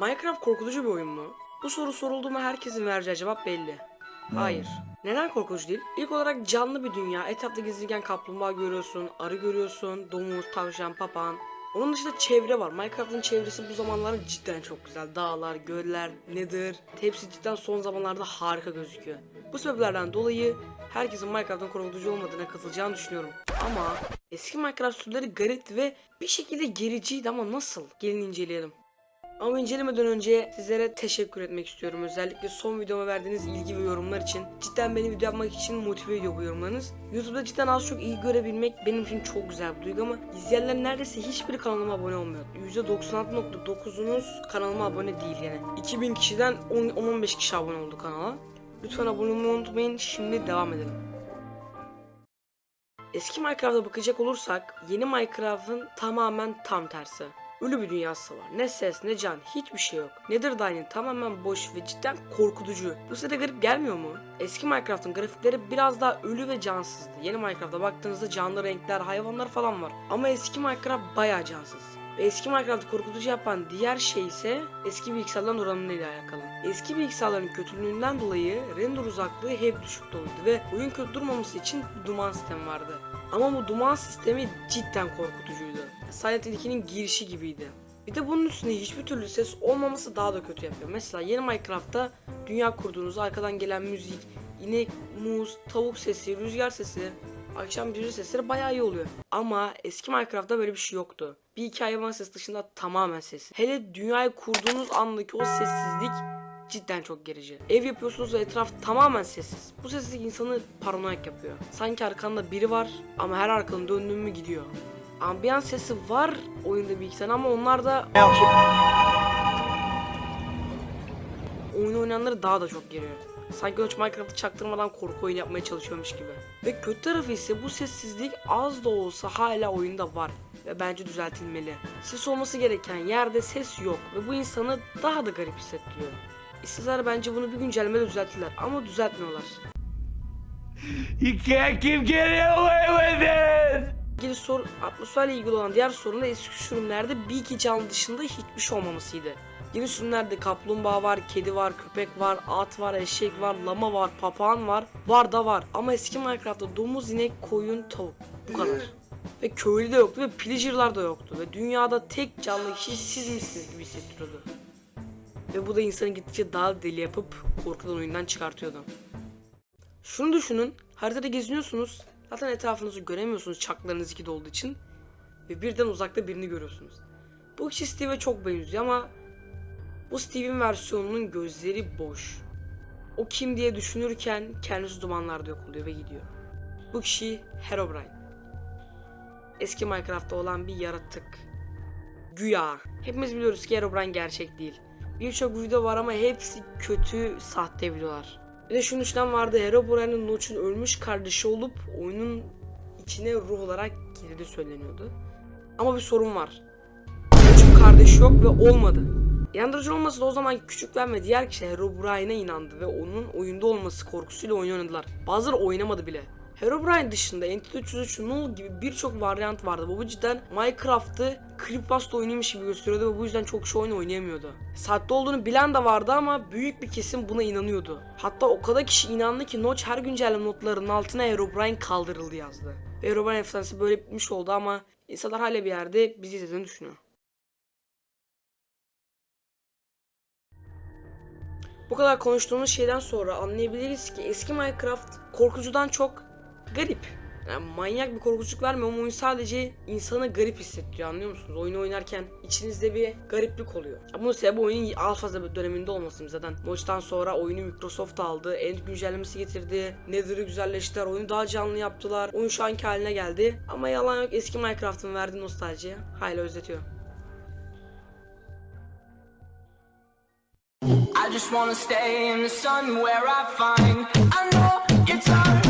Minecraft korkutucu bir oyun mu? Bu soru sorulduğunda herkesin vereceği cevap belli. Hayır. Neden korkutucu değil? İlk olarak canlı bir dünya. Etrafta gezirken kaplumbağa görüyorsun, arı görüyorsun, domuz, tavşan, papağan. Onun dışında çevre var. Minecraft'ın çevresi bu zamanlarda cidden çok güzel. Dağlar, göller, nedir? Hepsi cidden son zamanlarda harika gözüküyor. Bu sebeplerden dolayı herkesin Minecraft'ın korkutucu olmadığına katılacağını düşünüyorum. Ama eski Minecraft sürüleri garipti ve bir şekilde gericiydi ama nasıl? Gelin inceleyelim. Ama incelemeden önce sizlere teşekkür etmek istiyorum. Özellikle son videoma verdiğiniz ilgi ve yorumlar için. Cidden beni video yapmak için motive ediyor bu yorumlarınız. YouTube'da cidden az çok iyi görebilmek benim için çok güzel bir duygu ama izleyenler neredeyse hiçbiri kanalıma abone olmuyor. %96.9'unuz kanalıma abone değil yani. 2000 kişiden 10-15 kişi abone oldu kanala. Lütfen abone olmayı unutmayın. Şimdi devam edelim. Eski Minecraft'a bakacak olursak yeni Minecraft'ın tamamen tam tersi. Ölü bir dünyası var. Ne ses ne can hiçbir şey yok. Netherdine'in tamamen boş ve cidden korkutucu. Bu size de garip gelmiyor mu? Eski Minecraft'ın grafikleri biraz daha ölü ve cansızdı. Yeni Minecraft'a baktığınızda canlı renkler, hayvanlar falan var. Ama eski Minecraft bayağı cansız. Eski Minecraft'ı korkutucu yapan diğer şey ise eski bilgisayarların oranıyla alakalı. Eski bilgisayarların kötülüğünden dolayı render uzaklığı hep düşük doluydu ve oyun kötü durmaması için duman sistemi vardı. Ama bu duman sistemi cidden korkutucuydu. Silent Hill 2'nin girişi gibiydi. Bir de bunun üstüne hiçbir türlü ses olmaması daha da kötü yapıyor. Mesela yeni Minecraft'ta dünya kurduğunuzda arkadan gelen müzik, inek, muz, tavuk sesi, rüzgar sesi, akşam cırcır sesleri bayağı iyi oluyor. Ama eski Minecraft'ta böyle bir şey yoktu. Bir iki hayvan sesi dışında tamamen sessiz. Hele dünyayı kurduğunuz andaki o sessizlik cidden çok gerici. Ev yapıyorsunuz ve etraf tamamen sessiz. Bu sessizlik insanı paranoyak yapıyor. Sanki arkanda biri var ama her arkanı döndüğün mü gidiyor. Ambiyans sesi var oyunda bir iki tane ama onlar da oyun oynayanları daha da çok geriyor. Sanki Öç Minecraft'ı çaktırmadan korku oyunu yapmaya çalışıyormuş gibi. Ve kötü tarafı ise bu sessizlik az da olsa hala oyunda var ve bence düzeltilmeli. Ses olması gereken yerde ses yok ve bu insanı daha da garip hissettiriyor. İsteseler bence bunu bir güncellemede düzelttiler ama düzeltmiyorlar. You can't keep getting away with it! ilgili atmosferle ilgili olan diğer sorun da eski sürümlerde bir iki canlı dışında hiçbir şey olmamasıydı. Yeni sürümlerde kaplumbağa var, kedi var, köpek var, at var, eşek var, lama var, papağan var, var da var. Ama eski Minecraft'ta domuz, inek, koyun, tavuk. Bu kadar. Ve köylü de yoktu ve pillager'lar da yoktu. Ve dünyada tek canlı kişi siz misiniz gibi hissettiriyordu. Ve bu da insanı gittikçe daha deli yapıp korkudan oyundan çıkartıyordu. Şunu düşünün, haritada geziniyorsunuz. Zaten etrafınızı göremiyorsunuz çaklarınız ikide olduğu için. Ve birden uzakta birini görüyorsunuz. Bu kişi Steve'e çok benziyor ama bu Steve'in versiyonunun gözleri boş. O kim diye düşünürken kendisi dumanlarda yok oluyor ve gidiyor. Bu kişi Herobrine. Eski Minecraft'ta olan bir yaratık. Güya. Hepimiz biliyoruz ki Herobrine gerçek değil. Birçok video var ama hepsi kötü, sahte videolar. Bir de şunun işlem vardı. Herobrine'in Notch'un ölmüş kardeşi olup oyunun içine ruh olarak girdiği söyleniyordu. Ama bir sorun var. Notch'un kardeşi yok ve olmadı. İnandırıcı olması da o zaman küçükler ve diğer kişi Herobrine'e inandı ve onun oyunda olması korkusuyla oyun oynadılar. Bazıları oynamadı bile. Herobrine dışında Entity 303 Null gibi birçok varyant vardı. Bu cidden Minecraft'ı Creepypasta oyunuymuş gibi gösteriyordu ve bu yüzden çok kişi oyun oynayamıyordu. Saatte olduğunu bilen de vardı ama büyük bir kesim buna inanıyordu. Hatta o kadar kişi inandı ki Notch her güncelleme notlarının altına Herobrine kaldırıldı yazdı. Ve Herobrine efsanesi böyle bitmiş oldu ama insanlar hala bir yerde bizi izlediğini düşünüyor. Bu kadar konuştuğumuz şeyden sonra anlayabiliriz ki eski Minecraft korkucudan çok garip. Yani manyak bir korkuculuk vermiyor ama oyun sadece insanı garip hissettiriyor anlıyor musunuz? Oyunu oynarken içinizde bir gariplik oluyor. Ya bunun sebebi oyunun alfa döneminde olması zaten. Maçtan sonra oyunu Microsoft aldı. End güncellemesi getirdi. Nether'ı güzelleştirdiler. Oyunu daha canlı yaptılar. Oyun şu anki haline geldi. Ama yalan yok eski Minecraft'ın verdiği nostalji hala özletiyor. I just wanna stay in the sun where I find I know you're tired